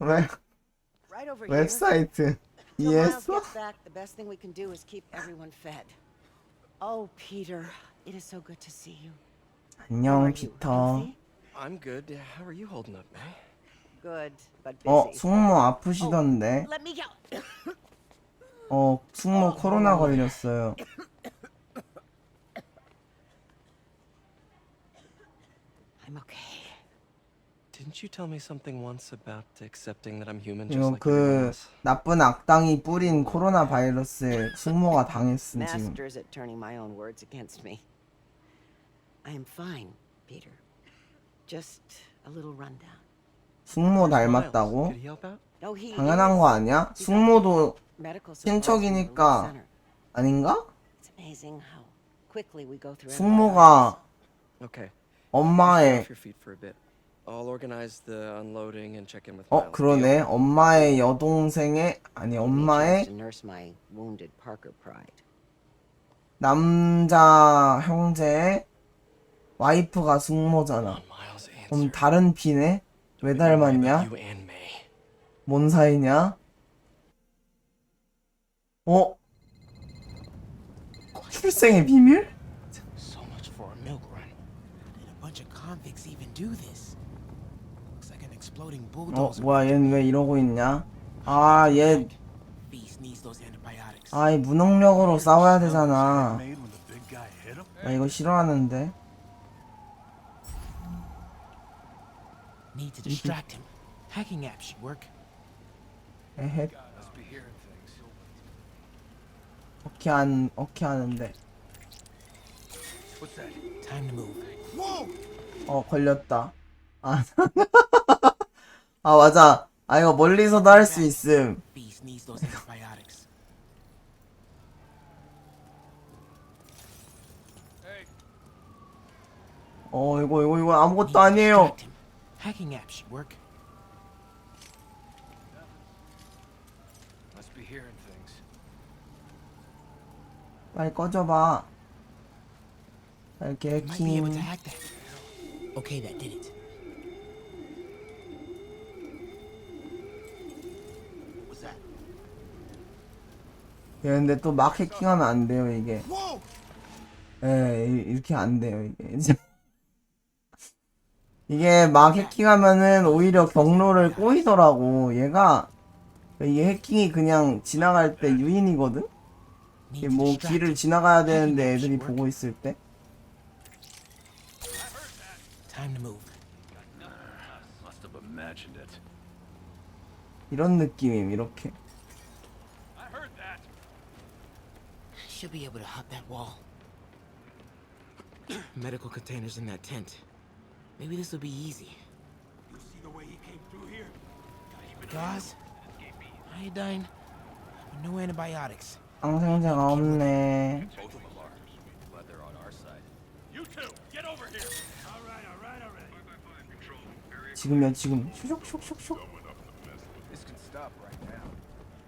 왜 Right over here. 웹사이트 이해했어? back, the best thing we can do is keep everyone fed. Oh, Peter, it is so good to see you. 안녕? 피터. Healthy? I'm good. How are you holding up, May? Good, but 어 busy. 숙모 아프시던데. Let me go. 어 숙모 코로나 걸렸어요. I'm okay. Didn't you tell me something once about accepting that I'm human just 이거 like everyone 그 else? 나쁜 악당이 뿌린 코로나 바이러스에 숙모가 당했음 지금. Masters at turning my own words against me. I am fine, Peter. Just a little rundown. 숙모 닮았다고? Could he help out? Oh, he 당연한 거 아니야? 숙모도 medical supplies from the relief 친척이니까 center. 아닌가? It's amazing how quickly we go through 숙모가 Okay. 엄마의 Off your feet for a bit. I'll organize the unloading and check in with 어 Miles. 그러네 엄마의 여동생의 아니. 엄마의 nurse my wounded Parker pride. 남자 형제의 와이프가 숙모잖아. Miles 그럼 answer. 다른 피네? 왜 닮았냐? You and May. 뭔 사이냐? 어? 출생의 비밀? So much for a milk run. Did a bunch of convicts even do this? Looks like an exploding 어. 뭐야 얘는 왜 이러고 있냐? 아얘 antibiotics. 아이 무능력으로 싸워야 되잖아. 나 이거 싫어하는데. 에헷. 어떻게 안 어떻게 하는데? 어 걸렸다. 아, 아 맞아. 아 이거 멀리서도 할 수 있음. 어 이거 이거 이거 아무것도 아니에요. 빨리 꺼져봐. 이렇게 해킹. Okay, that did it. 예, 근데 또 막 해킹하면 안 돼요 이게. 예, 이- 이렇게 안 돼요 이게. 이게 막 해킹하면은 오히려 경로를 꼬이더라고. 얘가 이게 해킹이 그냥 지나갈 때 유인이거든. 이게 뭐 길을. 지나가야 되는데 애들이 보고 있을 때. 이런 느낌임 이렇게. I heard that. Should be able to hop that wall. Medical containers in that tent. Maybe this will be easy. You see the way he came through here? Gauze, iodine, no antibiotics. 항생제가 없네. Both of them are. Glad they're on our side. You two, get over here. All right, all right, all right. Five by five control. Area 지금이야 지금. 슉슉슉슉. This can stop right now.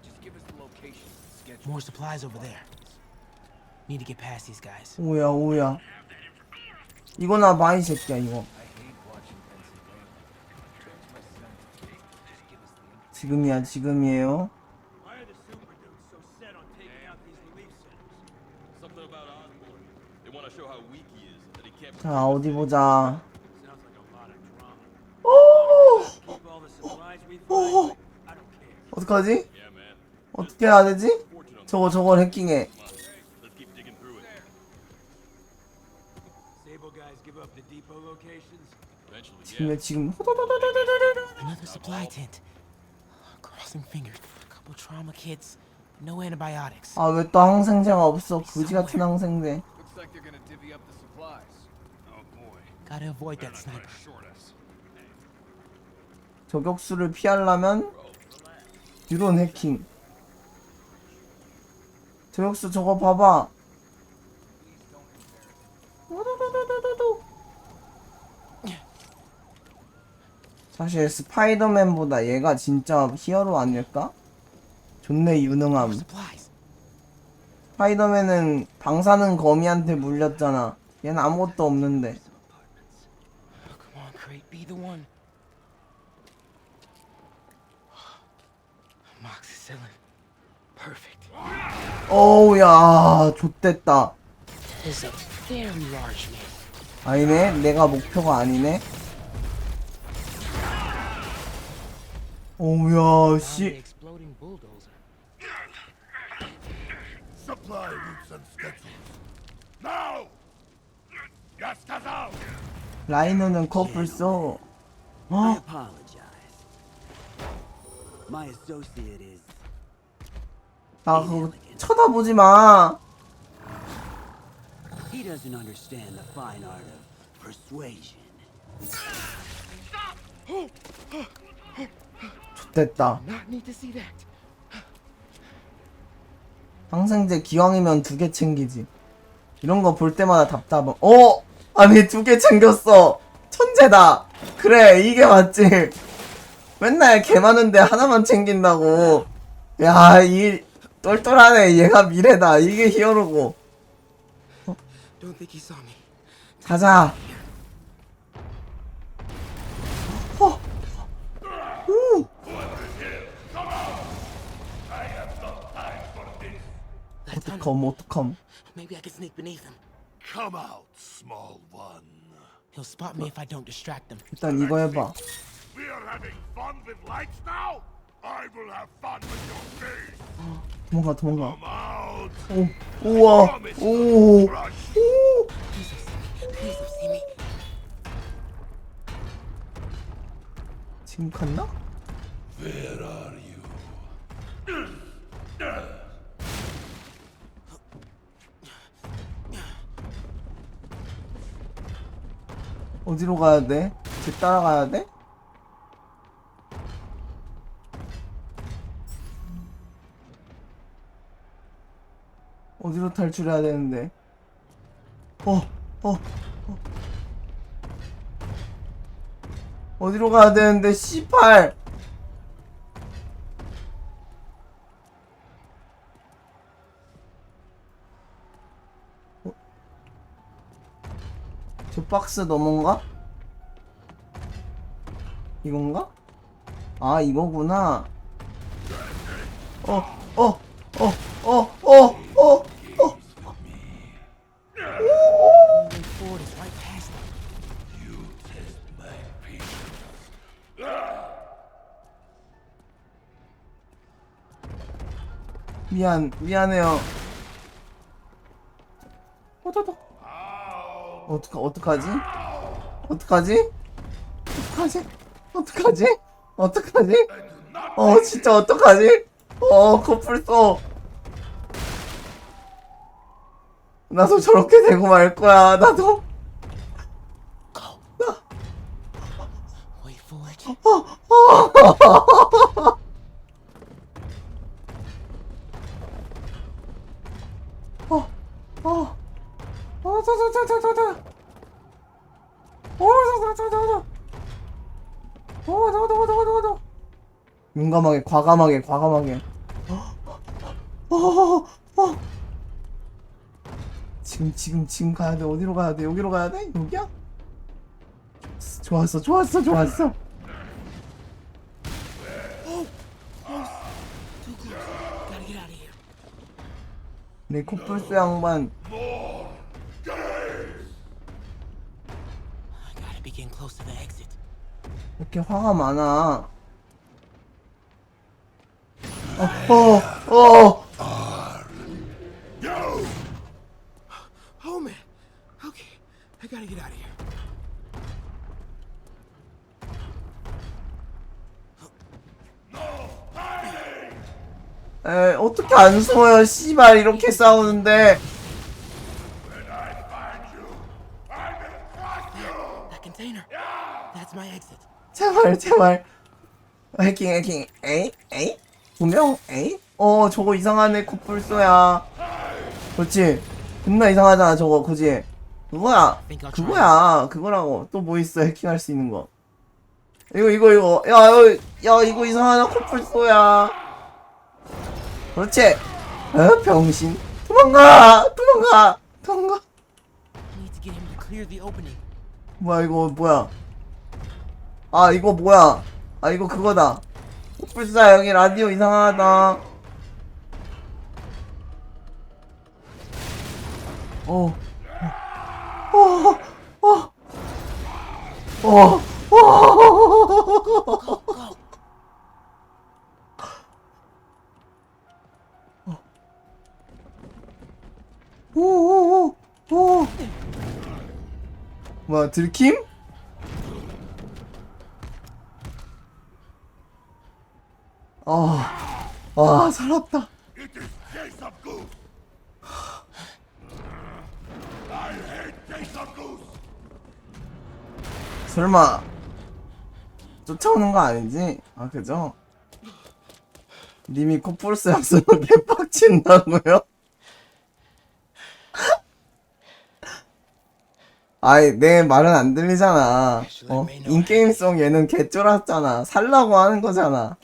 Just give us the location, schedule. More supplies over there. Need to get past these guys. 오야 오야. 새끼야 이거. Give us the info. 지금이야 지금이에요. 자 어디 보자. 오. 어떡하지? 어떻게 해야 되지? 저거 저걸 해킹해. Come on. Let's keep digging through it. Sable guys give up the depot locations. 지금이야 지금. Another supply tent. Crossing fingers a couple trauma kits. No antibiotics. 아 왜 또 항생제가 없어? 그지 같은 항생제. Looks like they're gonna divvy up the supplies. Oh boy. Gotta avoid that sniper. Short us. 저격수를 피하려면 드론 해킹. 저격수 저거 봐봐. 호도도도도도도. 사실 스파이더맨보다 얘가 진짜 히어로 아닐까? 존내 유능함. 스파이더맨은 방사능 거미한테 물렸잖아. 얘는 아무것도 없는데. 어우야 man. 아니네 내가 목표가 아니네 the 씨 exploding bulldozer. Supply routes and schedules. Now! Out! 라이너는 커플 써 I 어? apologize. My associate is 나 그거 쳐다보지 마 he doesn't understand the fine art of persuasion. That. 항생제 기왕이면 두 개 챙기지. 이런 거 볼 때마다 답답함. 어? 아니 두 개 챙겼어. 천재다. 그래 이게 맞지. 맨날 개 많은데 하나만 챙긴다고. 야 이 똘똘하네. 얘가 미래다. 이게 히어로고. me. 가자 어. 오. That's un- 어떡함 어떡함 Maybe I can sneak beneath him. Come out, small one. He'll spot me if I don't distract him. 일단 이거 해봐 We are having fun with lights now? I will have fun with your face. 도망가 도망가 Come out. 오 우와 오 Brush. 오. Please don't see me. 지금 갔나? Where are you? 어디로 가야 돼? 쟤 따라가야 돼? 어디로 탈출해야 되는데? 어, 어, 어. 어디로 가야 되는데, C8! 박스 넘어인가? 이건가? 아 이거구나 어 어 어 어 어 어어 right past him. 미안 미안해요 어떡하 어떡하 어떡하지? 어떡하지? 어떡하지? 어떡하지? 어떡하지? 어 진짜 어떡하지? 어 커플 써 나도 저렇게 되고 말 거야 나도. Wait for it. 어, 어, 어. 어. 어, 저, 저, 저. 용감하게, 과감하게, 과감하게. 어, 어, 어. 지금, 지금, 지금 가야 돼. 어디로 가야 돼? 여기로 가야 돼? 여기야? 좋았어, 좋았어, 좋았어. 내 코뿔소 양반. Be getting close to the exit. 이렇게 화가 많아. 어, 어, 어. Oh man. Okay. I gotta get out of here. 에, 어떻게 안 숨어요, 씨발, 이렇게 싸우는데. That container. That's my exit. 제발, 제발. 해킹, 해킹, 에이, 에이? 분명, 에이? 어, 저거 이상하네, 코뿔소야. 그렇지. 존나 이상하잖아, 저거, 그지? 그거야. 그거야. 그거라고. 또 뭐 있어, 해킹할 수 있는 거. 이거, 이거, 이거. 야, 야, 야 이거 이상하다, 코뿔소야. 그렇지. 어, 병신. 도망가! 도망가! 도망가! 뭐야 이거 뭐야 아 이거 뭐야 아 이거 그거다 코뿔소야 여기 라디오 이상하다 어. 어. 어. 어. 어. 오오오 오. 뭐야 들킴? 아, 와 살았다. 설마 쫓아오는 거 아니지? 아 그죠? 님이 코뿔소 약속을 개빡친다고요? 아이 내 말은 안 들리잖아 어? 인게임성 얘는 개쫄았잖아 살라고 하는 거잖아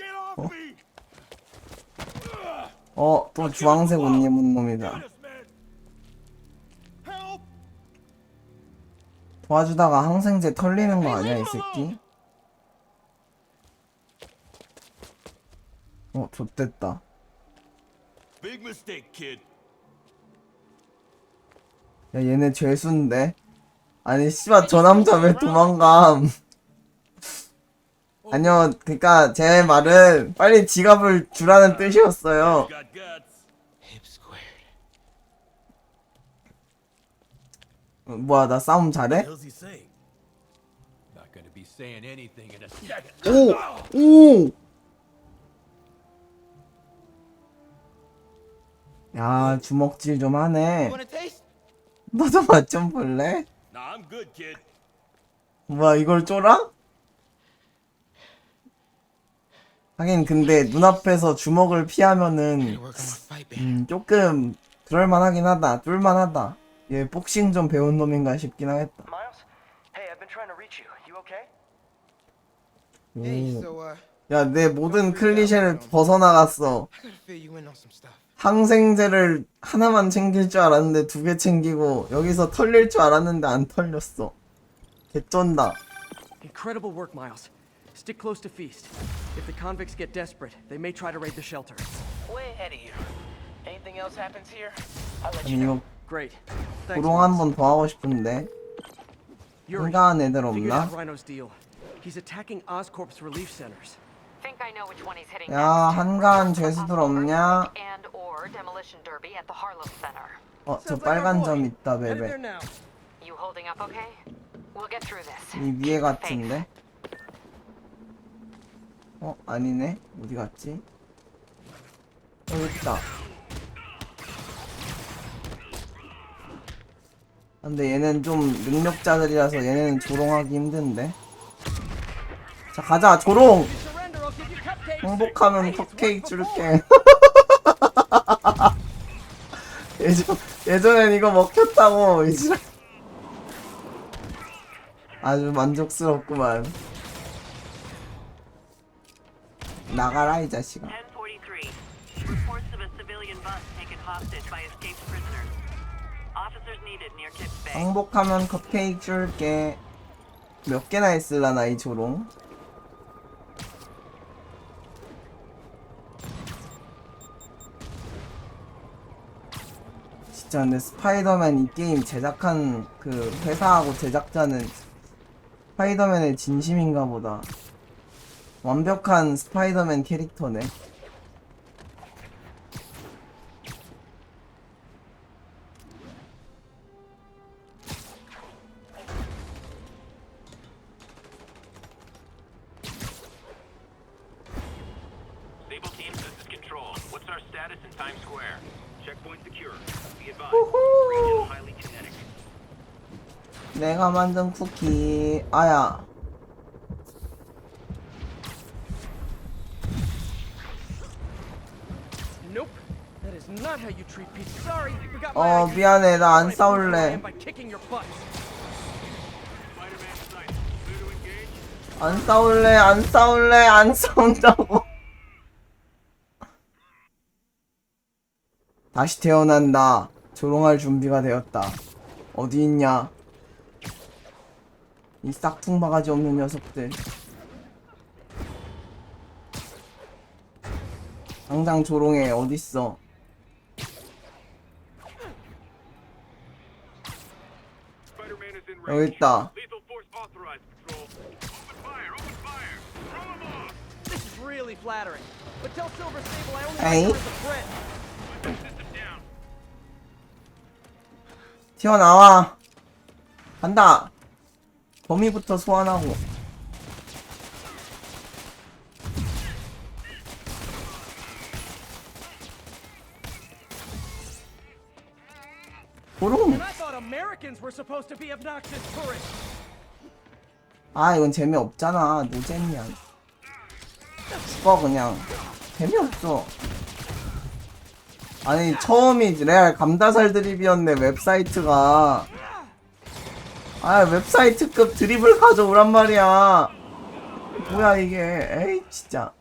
어? 어, 또 주황색 옷 입은 놈이다 도와주다가 항생제 털리는 거 아니야 이 새끼? 어 kid. 야 얘네 죄수인데 아니 씨발 저 남자 왜 도망감 아니요 그니까 제 말은 빨리 지갑을 주라는 뜻이었어요. 어, 뭐야 나 싸움 잘해? 오! 오! 야 주먹질 좀 하네? 너도 맛 좀 볼래? 뭐야 이걸 쫄아? 하긴 근데 눈앞에서 주먹을 피하면은. 음, 조금 그럴만하긴 하다 쫄만하다 얘 복싱 좀 배운 놈인가 싶긴 하겠다 Miles? Hey, I've been trying to reach you. You okay? Hey, so uh, 야내 모든 클리셰를 벗어나갔어. 항생제를 하나만 챙길 줄 알았는데 두 개 챙기고 여기서 털릴 줄 알았는데 안 털렸어 개쩐다 Incredible work, Miles. Stick close to Feast. If the convicts get desperate, they may try to raid the shelter. Way ahead of you. Anything else happens here, I'll let 아니 you know. 이거 Great. Thanks, 고롱 Miles. 한 번 더 하고 싶은데 Yuri, 한가한 애들 figured 없나? out Rhino's deal. He's attacking Oscorp's relief centers. Think I know which one he's hitting 야 next. 한가한 First 죄수들 off, 없냐? And or demolition derby at the Harlem Center. 어 저 빨간 점 있다 Headed there 베베 now. You holding up okay? We'll get through this. 이 위에 같은데 어 아니네. 어디 갔지? 여기 있다. 근데 얘는 좀 능력자들이라서 얘네는 조롱하기 힘든데. 자 가자 조롱. 행복하면 컵케이크 줄게. 예전, 예전엔 이거 먹혔다고 이제. 아주 만족스럽구만 나가라 이 자식아 1043. Reports of a civilian bus taken hostage by escaped prisoners. Officers needed near Kips Bay. 행복하면 컵케이크 줄게 몇 개나 있을라나 이 조롱 진짜 근데 스파이더맨 이 게임 제작한 그 회사하고 제작자는 스파이더맨의 진심인가 보다 완벽한 스파이더맨 캐릭터네. 내가 만든 쿠키 아야 어. 미안해 나 안 싸울래. 안 싸울래 안 싸울래 안 싸운다고 다시 태어난다 조롱할 준비가 되었다 어디 있냐 이 싹퉁 바가지 없는 녀석들 당장 조롱해 어딨어 Spider-Man is in 여기 range. 있다 Lethal force authorized, Patrol. Open fire! Open fire! Throw him off! This is really flattering. But tell Silver Sable I only Hey. like her Weapon system down. 튀어나와 간다 범위부터 소환하고 아 이건 재미없잖아. 노잼이야. 죽어 그냥. 재미없어. 아니 처음이 레알 감다살 드립이었네 웹사이트가. 아 웹사이트급 드립을 가져오란 말이야. 뭐야 이게. 에이 진짜.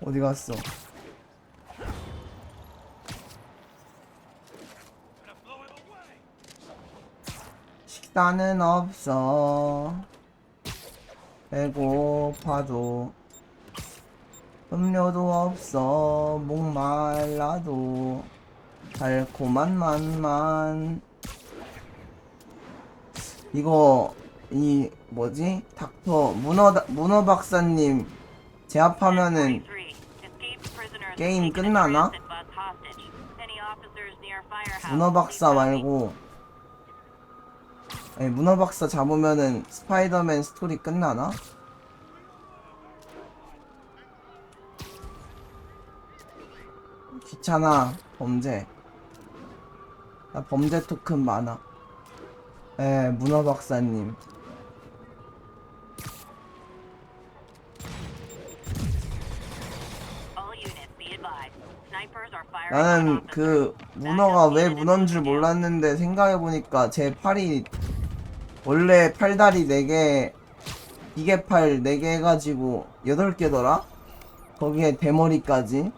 어디 갔어 식사는 없어 배고파도 음료도 없어 목말라도 달콤한 맛만 이거 이 뭐지 닥터 문어 문어 박사님 제압하면은 43. Escaped prisoners 게임 끝나나? 문어 박사 말고 아니 문어 박사 잡으면은 스파이더맨 스토리 끝나나? 귀찮아 범죄 나 범죄 토큰 많아 에 문어 박사님 All units be advised. Snipers are firing on 나는. 그 문어가 왜 문어인 줄 몰랐는데 생각해보니까 제 팔이 원래 팔다리 4개 기계 팔 4개 해가지고 8개더라? 거기에 대머리까지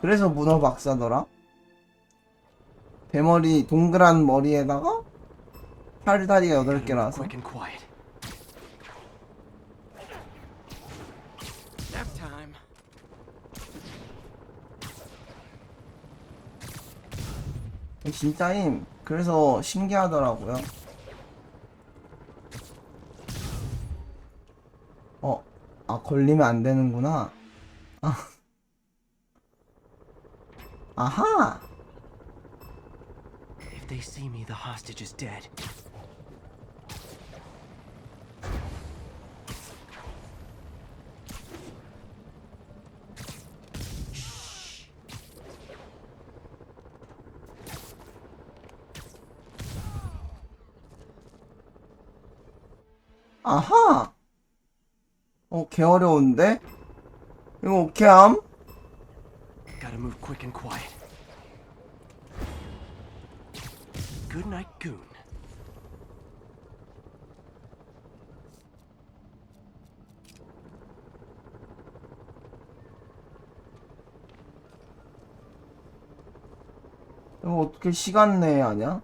그래서 문어 박사더라? 대머리 동그란 머리에다가 팔다리가 8개라서 Quick and quiet. Nap time. 진짜임 그래서 신기하더라고요 어, 아 걸리면 안 되는구나 아. 아하 If they see me, the hostage is dead. 아하 어 개 어려운데? 이거 오케이 함? Gotta move quick and quiet. Good night, goon. 이거 어떻게 시간 내에 하냐?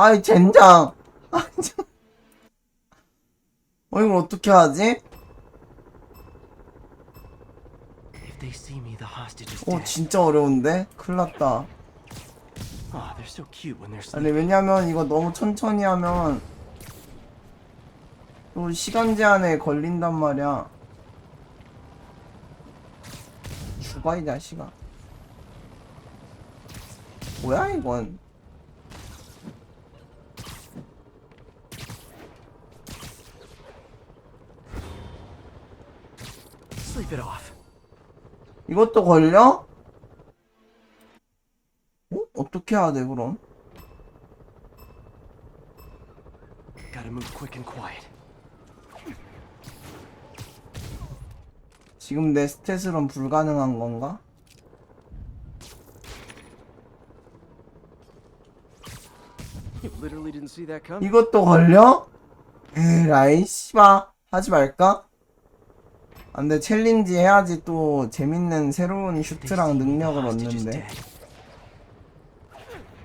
아이 젠장 아, 참. 어 이걸 어떻게 하지? Dead. 진짜 어려운데? 큰일났다 they're 아니. 왜냐면 이거 너무 천천히 하면 또 시간 제한에 걸린단 말이야 죽어 이 자식아 뭐야 이건 Sleep it off. 이것도 걸려? 어? 어떻게 해야 돼 그럼? Gotta move quick and quiet. 지금 내 스탯으론 불가능한 건가? 이것도 걸려? 에라이 씨바 하지 말까? 안돼 챌린지 해야지 또 재밌는 새로운 슈트랑 능력을 얻는데.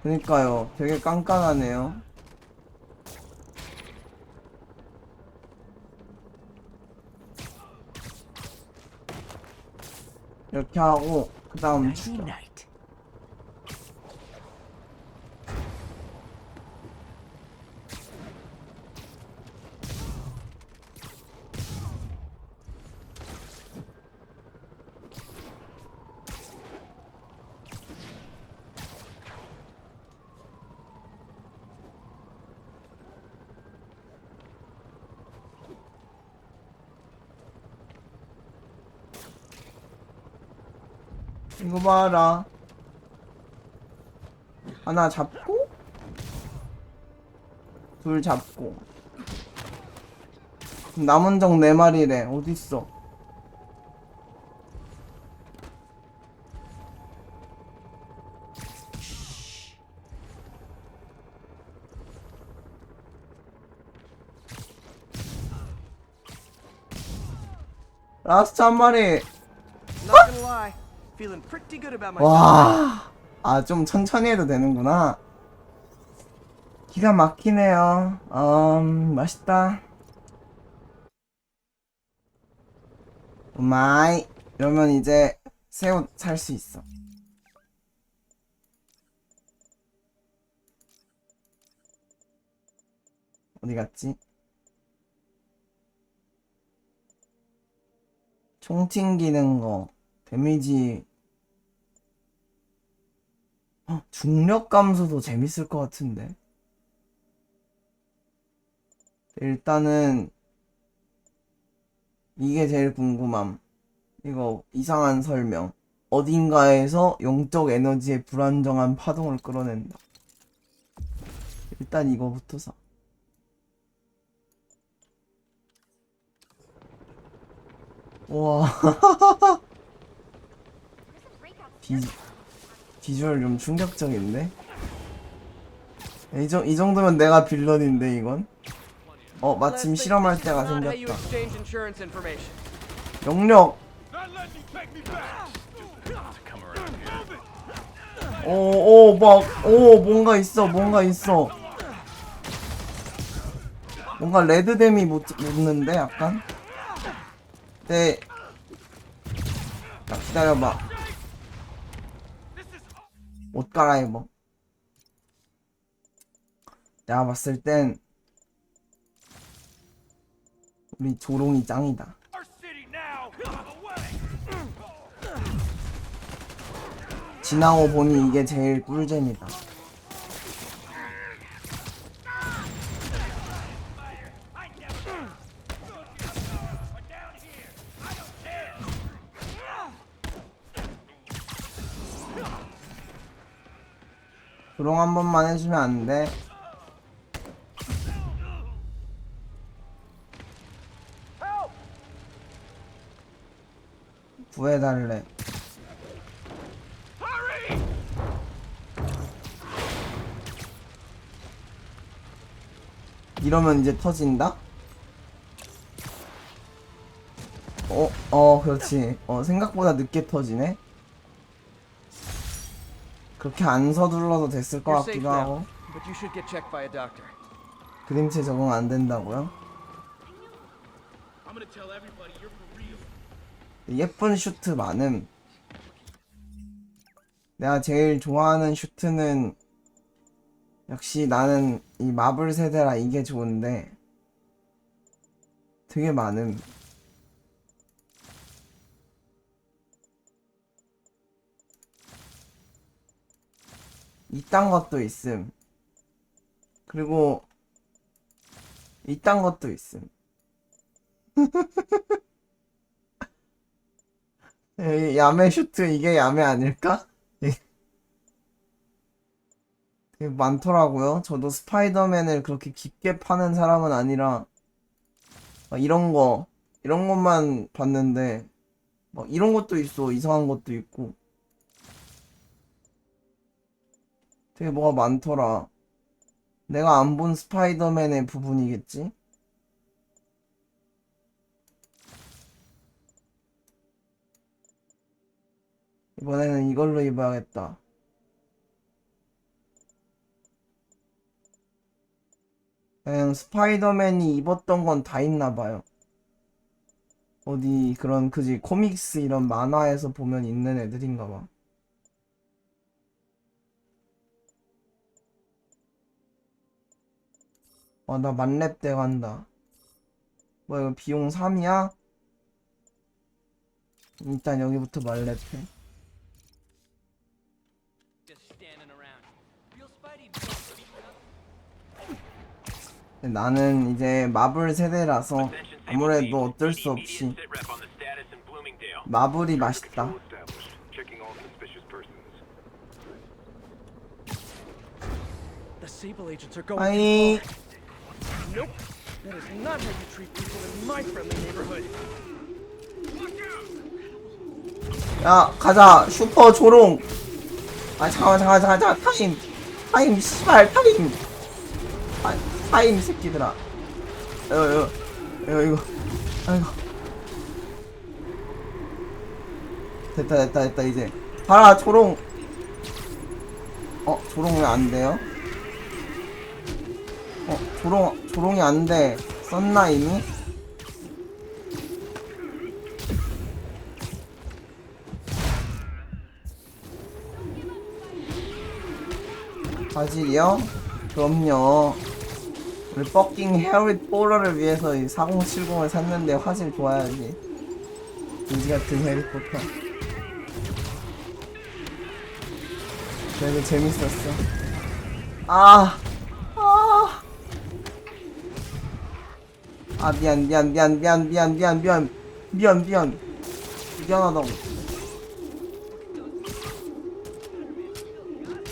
그니까요. 되게 깐깐하네요. 이렇게 하고 그 다음 죽여 Night. 이거 봐라. 하나 잡고, 둘 잡고. 남은 적네 마리래. 어딨어? 라스트 한 마리. 와, 아, 좀 천천히 해도 되는구나. 기가 막히네요. 음, 맛있다. 마이. 이러면 이제 새 옷 살 수 있어. 어디 갔지? 총 튕기는 거, 데미지 어, 중력 감소도 재밌을 것 같은데. 일단은 이게 제일 궁금함. 이거 이상한 설명. 어딘가에서 영적 에너지의 불안정한 파동을 끌어낸다. 일단 이거부터 사. 우와. 비, 비주얼 좀 충격적인데? 이, 정, 이 정도면 내가 빌런인데 이건? 어 마침 실험할 때가 생겼다. 영력. 오오막오 뭔가 있어 뭔가 있어 뭔가 레드댐이 못, 묻는데 약간? 네 자, 기다려봐 옷 갈아입어 내가 봤을 땐 우리 조롱이 짱이다. 지나고 보니 이게 제일 꿀잼이다 한 번만 해주면 안 돼? 구해달래 이러면 이제 터진다? 어, 어, 그렇지. 어, 생각보다 늦게 터지네? 그렇게 안 서둘러도 됐을 것 같기도 하고. 그림체 적응 안 된다고요? 예쁜 슈트 많음. 내가 제일 좋아하는 슈트는 역시 나는 이 마블 세대라 이게 좋은데 되게 많음. 이딴 것도 있음. 그리고 이딴 것도 있음. 에이, 야매 슈트 이게 야매 아닐까? 예. 되게 많더라고요. 저도 스파이더맨을 그렇게 깊게 파는 사람은 아니라 막 이런 거 이런 것만 봤는데 막 이런 것도 있어 이상한 것도 있고 되게 뭐가 많더라. 내가 안 본 스파이더맨의 부분이겠지? 이번에는 이걸로 입어야겠다. 그냥 스파이더맨이 입었던 건 다 있나 봐요. 어디 그런 그지 코믹스 이런 만화에서 보면 있는 애들인가 봐. 어, 나 만렙 때 간다. 뭐 이거 비용 3이야? 일단 여기부터 만렙 해. 근데 나는 이제 마블 세대라서 아무래도 어쩔 수 없이 마블이 맛있다. 아이 Nope. That is not how you treat people in my friendly neighborhood. 야 가자. 슈퍼 조롱. 아 잠깐만 잠깐만 잠깐만 타임. 타임 씨발 타임. 아, 타임 이 새끼들아. 이거 이거 이거. 이거 아이고. 됐다 됐다 됐다 이제. 봐라 조롱. 어 조롱 왜 안 돼요? 어 조롱 조롱이 안 돼 썼나 이미? 화질이요? 그럼요. 우리 뻑킹 해리 포러를 위해서 이 4070을 샀는데 화질 좋아야지. 인지 같은 해리포터. 그래도 재밌었어. 아, 아, 아 미안 미안 미안 미안 미안 미안 미안. 미안 미안. 미안하다고.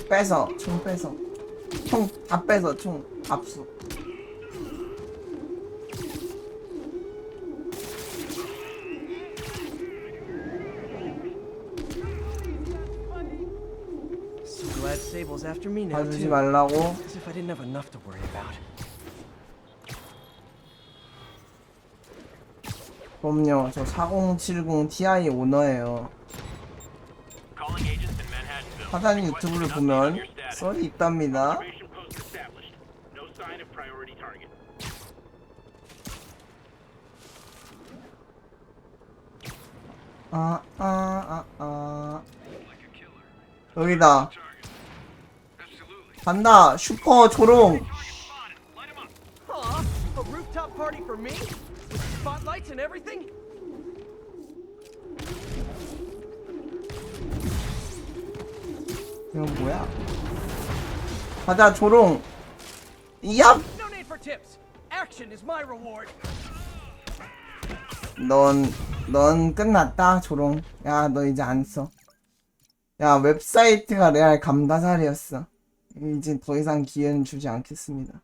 뺏어. 총 뺏어. 총다 뺏어 총. 압수. 봐주지 too. 말라고 그럼요 저 4070 Ti 오너예요. 사장님 유튜브를 보면 썰이 있답니다 target. 아아 아 아 여기다 간다 슈퍼 조롱 spotlights and everything? 이건 뭐야 가자 조롱 얍 No need for tips. Action is my reward. 넌, 넌 끝났다, 조롱. 야, 너 이제 안 써. 야, 웹사이트가 레알 감다살이었어. 이제 더 이상 기회는 주지 않겠습니다.